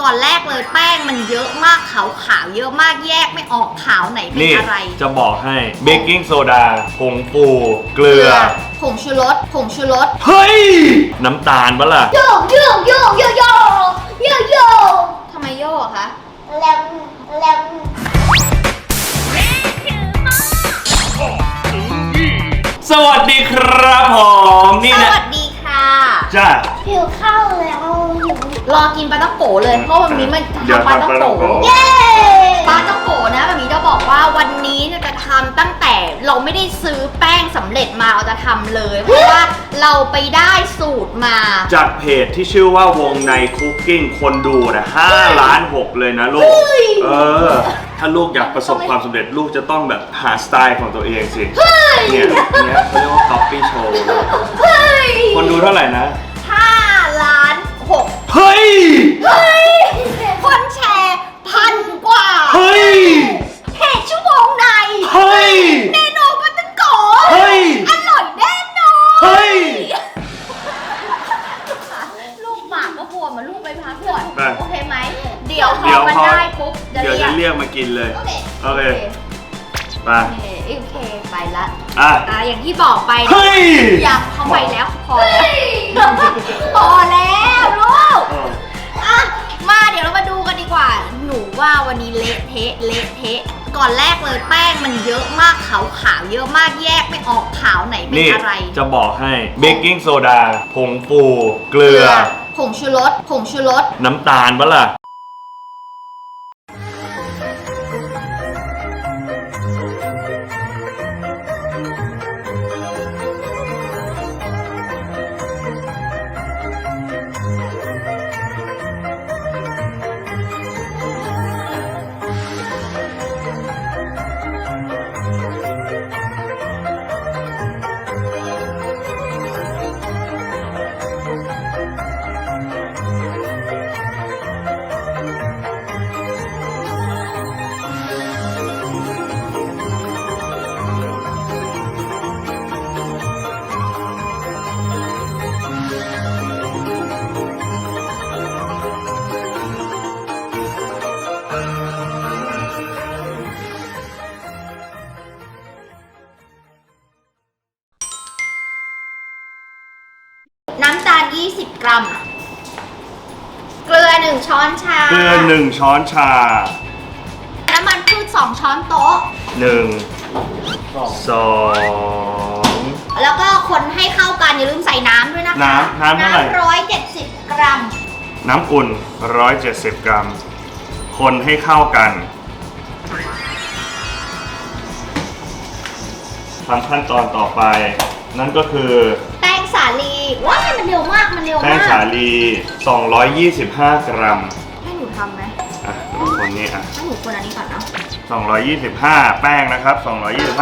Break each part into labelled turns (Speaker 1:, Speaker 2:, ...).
Speaker 1: ก่อนแรกเลยแป้งมันเยอะมากขาวขาวๆเยอะมากแยกไม่ออกขาวไหนเป็น
Speaker 2: นี่
Speaker 1: อะไร
Speaker 2: จะบอกให้เบกกิ้งโซดาผงฟูเกลือ
Speaker 1: ผงชูรสผงชูรส
Speaker 2: เฮ้ย น้ำตาลปะล่ะ
Speaker 1: โยโยโยโยโยโยโยทำไมโยอะคะ
Speaker 3: แลมแลม
Speaker 2: สวัสดีครับผม นี่
Speaker 1: ส
Speaker 2: นะ
Speaker 1: วัสดีค่ะ
Speaker 2: จ้า
Speaker 1: รอกินปลาต้องโกเลย เพราะวันนี้มัน
Speaker 2: เดี๋ยว
Speaker 1: ทำปลาต้อง
Speaker 2: ทำปลาต้อง
Speaker 1: โก
Speaker 2: โก
Speaker 3: เย้
Speaker 1: ปลาต้องโกนะแบบนี้จะบอกว่าวันนี้เนี่ยจะทำตั้งแต่เราไม่ได้ซื้อแป้งสำเร็จมาเราจะทำเลย เพราะว่าเราไปได้สูตรมา
Speaker 2: จากเพจที่ชื่อว่าวงในคุกกิ้งคนดูนะ5ล้าน6เลยนะลูก เออ ถ้าลูกอยากประสบความสำเร็จลูกจะต้องแบบหาสไตล์ของตัวเองสิ เนี่ยเนี่ยเขาเรียกว่า copy show
Speaker 1: เฮ้ย
Speaker 2: คนดูเท่าไหร่นะ
Speaker 1: ลูกไปพักผ่อน
Speaker 2: ไป
Speaker 1: โอเคไหม เดี๋ยวพ
Speaker 2: เดี๋
Speaker 1: อ
Speaker 2: ยว
Speaker 1: มัน
Speaker 2: พอ
Speaker 1: ได้ปุ๊บจะ
Speaker 2: เดี๋ยว
Speaker 1: เรีย
Speaker 2: จะ
Speaker 1: ก
Speaker 2: เรียกมากินเลย
Speaker 1: โอเค
Speaker 2: โอเค ไป
Speaker 1: โอเคโอเคไปละ
Speaker 2: อะ
Speaker 1: อะอย่างที่บอกไป
Speaker 2: เฮ้ย
Speaker 1: ยังเขาไปแล้วพอแล้วพอแล้วลูก
Speaker 2: เออ
Speaker 1: อะมาเดี๋ยวเรามาดูกันดีกว่า หนูว่าวันนี้เละเทะเละเทะก่อนแรกเลยแป้งมันเยอะมากขาวขาวๆเยอะมากแยกไม่ออกขาวไหนเป็น
Speaker 2: นี่
Speaker 1: อะไร
Speaker 2: จะบอกให้เบกกิ้งโซดาผงฟู เกลือ
Speaker 1: ผงชูรสผงชูรส
Speaker 2: น้ำตาลปะล่ะ
Speaker 1: เกลือ1ช้อนชา
Speaker 2: เกลือหนึ่งช้อนชา
Speaker 1: น้ำมันพืช2ช้อนโต๊ะ
Speaker 2: หนึ่งสอง
Speaker 1: แล้วก็คนให้เข้ากันอย่าลืมใส่น้ำด้วยนะคะ
Speaker 2: น้ำน้ำเท่าไหร่
Speaker 1: น้ำร้อยเจ็ดสิบกรัม
Speaker 2: น้ำอุ่น 170 กรัม คนให้เข้ากันทำขั้นตอนต่อไป นั่นก็คือ
Speaker 1: แป้ง สาลีว้ายมันเร็วมากมันเร็ว
Speaker 2: แป้ง
Speaker 1: มาก
Speaker 2: สาลี 225 กรัม
Speaker 1: ให้หนูทำไหม
Speaker 2: อะดูคนนี้อะ
Speaker 1: ให้หนูคนอันนี้ก่อนเนาะ
Speaker 2: 225 แป้งนะครับ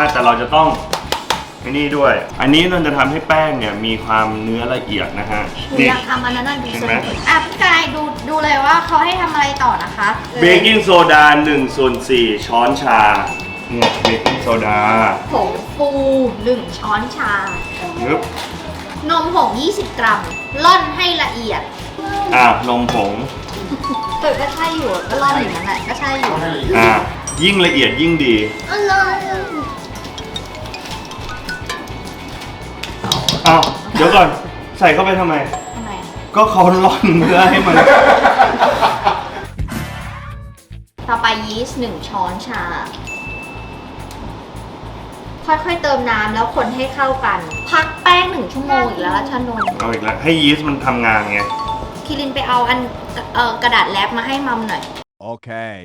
Speaker 2: 225 แต่เราจะต้องไอ้นี่ด้วย อันนี้เราจะทำให้แป้งเนี่ยมีความเนื้อละเอียดนะฮะ
Speaker 1: หนู
Speaker 2: นี่
Speaker 1: อยากทำอันนั้นน่ะดี
Speaker 2: เห็น
Speaker 1: สุด
Speaker 2: ไหม
Speaker 1: อะพี่กายดูดูเลยว่าเขาให้ทำอะไรต่อนะคะ
Speaker 2: เบกกิ้งโซดา1ส่วน4ช้อนชาเนี่ยเบกกิ้งโซดา
Speaker 1: ผงฟูหนึ่งช้อนชา
Speaker 2: นึบ
Speaker 1: นมผง20 กรัมล่อนให้ละเอียด
Speaker 2: อะนมผง
Speaker 1: เออก็ใช่อยู่ก็ล่อนอย่างนั้นแหละก็ใช่อยู่
Speaker 2: อะยิ่งละเอียดยิ่งดี
Speaker 1: อร่อย
Speaker 2: อ้าวเดี๋ยวก่อน ใส่เข้าไปทำไม
Speaker 1: ทำไม
Speaker 2: ก็เขาล่อนเนื้อให้มัน
Speaker 1: ต่อไปยีสต์หนึ่งช้อนชา ค่อยๆเติมน้ำแล้วคนให้เข้ากัน พักแป้งหนึ่งชั่วโมงอีกแล้วชานนท์
Speaker 2: เอาอีกแล้วให้ยีสต์มันทำงานไง
Speaker 1: คิรินไปเอาอันเอ่อกระดาษแรปมาให้มัมหน่อย
Speaker 4: Okay.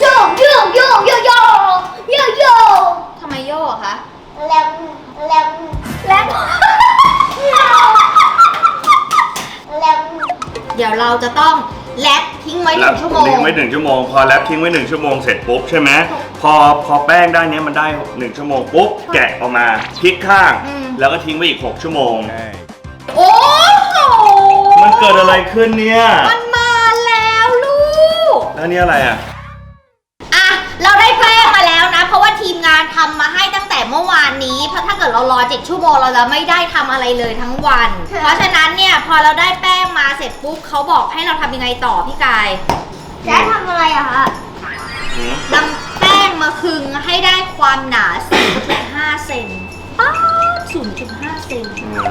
Speaker 3: โยโยโยโยโยโยโย
Speaker 1: ทำไมโย่อะคะ
Speaker 3: แลมแลม
Speaker 1: แรป
Speaker 3: แลม
Speaker 1: เดี๋ยวเราจะต้อง แรปทิ้งไว้ห
Speaker 2: แร
Speaker 1: นึ่
Speaker 2: ป
Speaker 1: งชั่วโมง
Speaker 2: ทิ้งไว้หนึ่งชั่วโมง พอแรปทิ้งไว้หนึ่งชั่วโมงเสร็จปุ๊บใช่ไหมพอพอแป้งได้านเนี้ยมันได้หนึ่งชั่วโมงปุ๊บแกะออกมาพลิกข้าง
Speaker 1: อืม
Speaker 2: แล้วก็ทิ้งไว้อีก6ชั่วโมง
Speaker 4: Okay.
Speaker 1: โอ้โห
Speaker 2: มันเกิดอะไรขึ้นเนี่ย
Speaker 1: มันมาแล้วลูก
Speaker 2: แล้วนี่อะไรอะ
Speaker 1: อะ เราได้แทีมงานทำมาให้ตั้งแต่เมื่อวานนี้ เพราะถ้าเกิดเรารอเจ็ดชั่วโมงเราจะไม่ได้ทำอะไรเลยทั้งวัน เพราะฉะนั้นเนี่ยพอเราได้แป้งมาเสร็จปุ๊บเขาบอกให้เราทำยังไงต่อพี่กาย
Speaker 3: แจ๊ทำอะไรอะคะ
Speaker 2: หืม
Speaker 1: นำแป้งมาคึงให้ได้ความหนา0.5เซนป๊าด0.5เซน
Speaker 2: อืม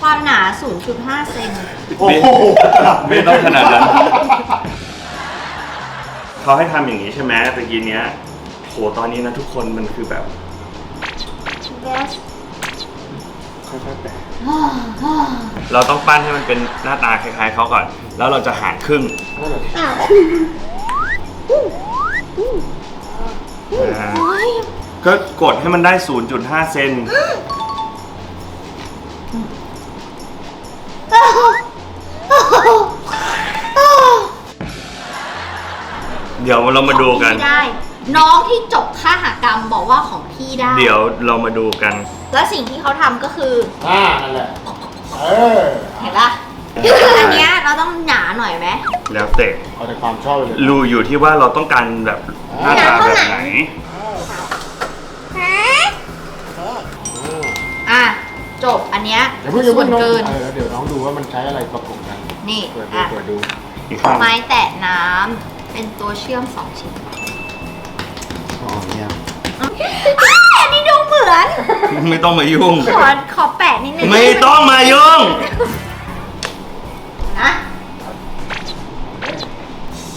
Speaker 1: ความหนา 0.5 เซน
Speaker 4: โอ้โห
Speaker 2: ไม่ต้องขนาดนั้นเขาให้ทำอย่างนี้ใช่ไหมตะกี้เนี้ย โหตอนนี้นะทุกคนมันคือแบบ
Speaker 3: เบส
Speaker 2: ค่อยๆแปะเราต้องปั้นให้มันเป็นหน้าตาคล้าย ๆเขาก่อน แล้วเราจะหารครึ่ง
Speaker 3: อ้าว
Speaker 2: อ่าก็กดให้มันได้ 0.5 เซนเดี๋ยวเรามาดูกัน
Speaker 1: พี่ได้ น้องที่จบค่าหากรรมบอกว่าของพี่ได้
Speaker 2: เดี๋ยวเรามาดูกัน
Speaker 1: แล้วสิ่งที่เขาทำก็คือ
Speaker 4: อ่านั่นแหละ เออ
Speaker 1: เห็นปะอันเนี้ยเราต้องหนาหน่อยไหม
Speaker 2: แล้วแต่
Speaker 4: เอาแต่ความชอบเลย
Speaker 2: รูอยู่ที่ว่าเราต้องการแบบหน้าตาแบบไหน
Speaker 1: อะ จบอันเนี้ย
Speaker 4: เดี๋ยวเพิ่งอย่า
Speaker 1: ส่
Speaker 4: เพิ่
Speaker 1: ว
Speaker 4: ง
Speaker 1: น
Speaker 4: น้อง
Speaker 1: เกิน
Speaker 4: เออเดี๋ยวน้องดูว่ามันใช้อะไรประกบกัน
Speaker 1: นี่
Speaker 4: เปิดดู
Speaker 1: อะ
Speaker 4: เปิดดู
Speaker 2: อีกข้าง
Speaker 1: ไม้แตะน้ำเป็นตัวเชื่อมสองชิ้น
Speaker 4: อ๋อเนี่ย
Speaker 1: อ้าอันนี้ดูเหมือน
Speaker 2: ไม่ต้องมายุ่ง
Speaker 1: ขอขอแปะนิดนึง
Speaker 2: ไม่ต้องมายุ่ง
Speaker 1: นะ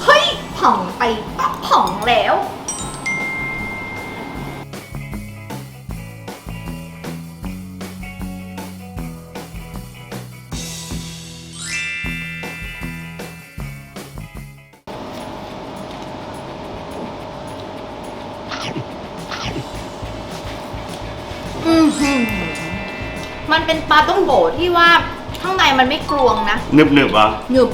Speaker 1: เฮ้ยผ่องไปปั๊บผ่องแล้ว มันเป็นปลาต้องโบที่ว่าข้างในมันไม่กรวงนะ
Speaker 2: หนึบหนึบๆอะ
Speaker 1: หนึบ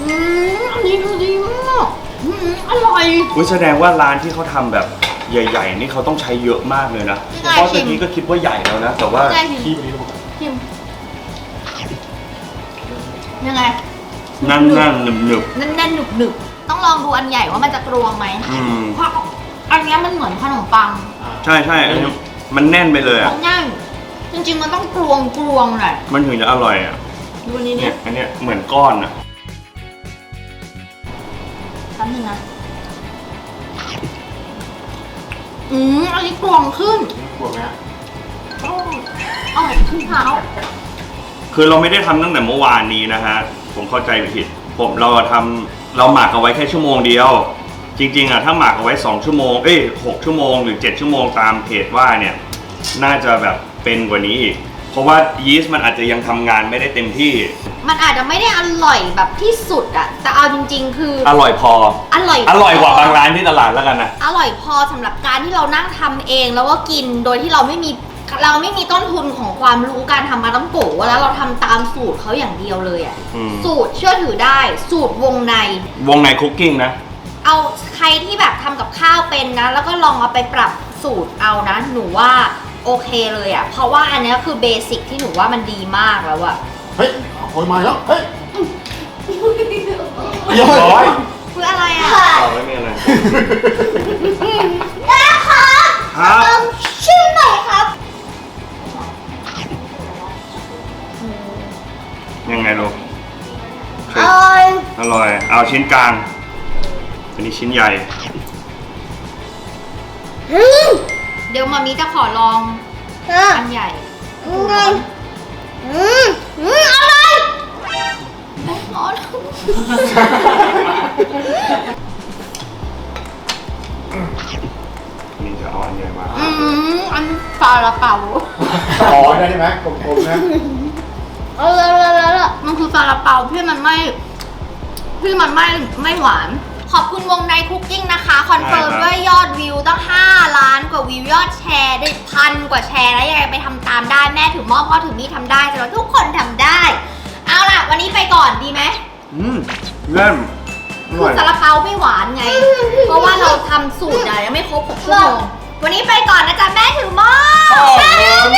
Speaker 1: อืมอันนี้คือดีมากอืมอร่อย
Speaker 2: อุ๊ยแสดงว่าร้านที่เขาทำแบบใหญ่ ๆ นี่เขาต้องใช้เยอะมากเลยนะ
Speaker 1: ใช่
Speaker 2: เพราะ
Speaker 1: ชิ
Speaker 2: ตะ
Speaker 1: ม
Speaker 2: กี้ก็คิดว่าใหญ่แล้วนะ แต่ว่า
Speaker 1: ใช่ชิ
Speaker 4: ที่
Speaker 1: ม
Speaker 4: วันนี้เราบอก
Speaker 1: ชิมยังไง
Speaker 2: นั่นนั่นหนึบหนึบ
Speaker 1: แน่นๆหนึบหนึบๆต้องลองดูอันใหญ่ว่ามันจะกรวงไหม
Speaker 2: ๆอืม
Speaker 1: เพราะอันเนี้ยมันเหมือนขนมปัง
Speaker 4: อ่า
Speaker 2: ใช่ใช่อันนี้มันแน่นไปเลยอะ
Speaker 1: แน่น จริงๆมันต้องกรวงกรวงหน่อย
Speaker 2: มันถึงจะอร่อยอะ
Speaker 1: ดูอันนี้
Speaker 2: เนี่
Speaker 1: เนี่ยย
Speaker 2: อันเนี้ยเหมือนก้อนอะ
Speaker 1: แป๊บนึงนะอืมอันนี้กรวงขึ้น
Speaker 4: กลัวไหมฮะ
Speaker 1: อร่อยอร่อยขึ้นเท้า
Speaker 2: คือเราไม่ได้ทำตั้งแต่เมื่อวานนี้นะฮะ ผมเข้าใจผิด ผมเราทำเราหมักเอาไว้แค่ชั่วโมงเดียว จริง ๆอะถ้าหมักเอาไว้ 2 ชั่วโมง เอ้ย6ชั่วโมงหรือ 7 ชั่วโมงตามเพจว่าเนี่ย น่าจะแบบ เป็นกว่านี้อีก เพราะว่ายีสต์มันอาจจะยังทำงานไม่ได้เต็มที่
Speaker 1: มันอาจจะไม่ได้อร่อยแบบที่สุดอะแต่เอาจริง ๆ คือ
Speaker 2: อร่อยพอ
Speaker 1: อร่อย
Speaker 2: อร่อยกว่าบางร้านที่ตลาดแล้วกันนะ
Speaker 1: อร่อยพอสำหรับการที่เรานั่งทำเองแล้วก็กินโดยที่เราไม่มีเราไม่มีต้นทุนของความรู้การทำมาต้องโกะแล้วเราทำตามสูตรเขาอย่างเดียวเลยอะ
Speaker 2: อืม
Speaker 1: สูตรเชื่อถือได้ สูตรวงใน
Speaker 2: วงในคุกกิ้งนะ
Speaker 1: เอาใครที่แบบทำกับข้าวเป็นนะ แล้วก็ลองเอาไปปรับสูตรเอานะ หนูว่า โอเคเลยอะเพราะว่าอันเนี้ยคือเบสิกที่หนูว่ามันดีมากแล้วอะ
Speaker 4: เฮ้ยเอาโอยมาแล้วเฮ้ยเรียบร้อย
Speaker 1: คืออะไรอะ
Speaker 2: ต่อไม่มีอะไร
Speaker 3: นะคะ
Speaker 2: ครับ
Speaker 3: เอิ่มชื่อหน่อยครับ
Speaker 2: ยังไงลูก
Speaker 3: เอ้ย
Speaker 2: อร่อย เอาชิ้นกลาง อันนี้ชิ้นใหญ่
Speaker 3: อืม
Speaker 1: เดี๋ยวมามีจะขอลอง
Speaker 3: อะ
Speaker 1: อันใหญ่
Speaker 3: อืมอืมอืมอะไร
Speaker 1: อ๋อ
Speaker 2: นี่จะเอาอันใหญ่มา
Speaker 1: อืมอันซาลาเปา
Speaker 4: อ๋อได้ไหมกลมๆนะ
Speaker 3: เอาละละละละ
Speaker 1: มันคือซาลาเปาที่มันไม่ที่มันไม่ไม่หวาน ขอบคุณวงในคุกกิ้งนะคะ คอนเฟิร์มด้วยยอดวิวตั้ง 5 ล้านกว่าวิวยอดแชร์ได้พันกว่าแชร์แล้วยังไงไปทำตามได้แม่ถือหม้อพ่อถือมีดทำได้แต่เราทุกคนทำได้ เอาล่ะ วันนี้ไปก่อนดีไหม
Speaker 2: อืมเล่นอ
Speaker 1: คื
Speaker 2: ร่
Speaker 1: อ
Speaker 2: อย
Speaker 1: ซาลาเปาไม่หวานไง เพราะว่าเราทำสูตรอะยังไม่ครบ6ชั่วโมงวันนี้ไปก่อนนะจ๊ะแม่ถือหม้อ
Speaker 2: โอ้โห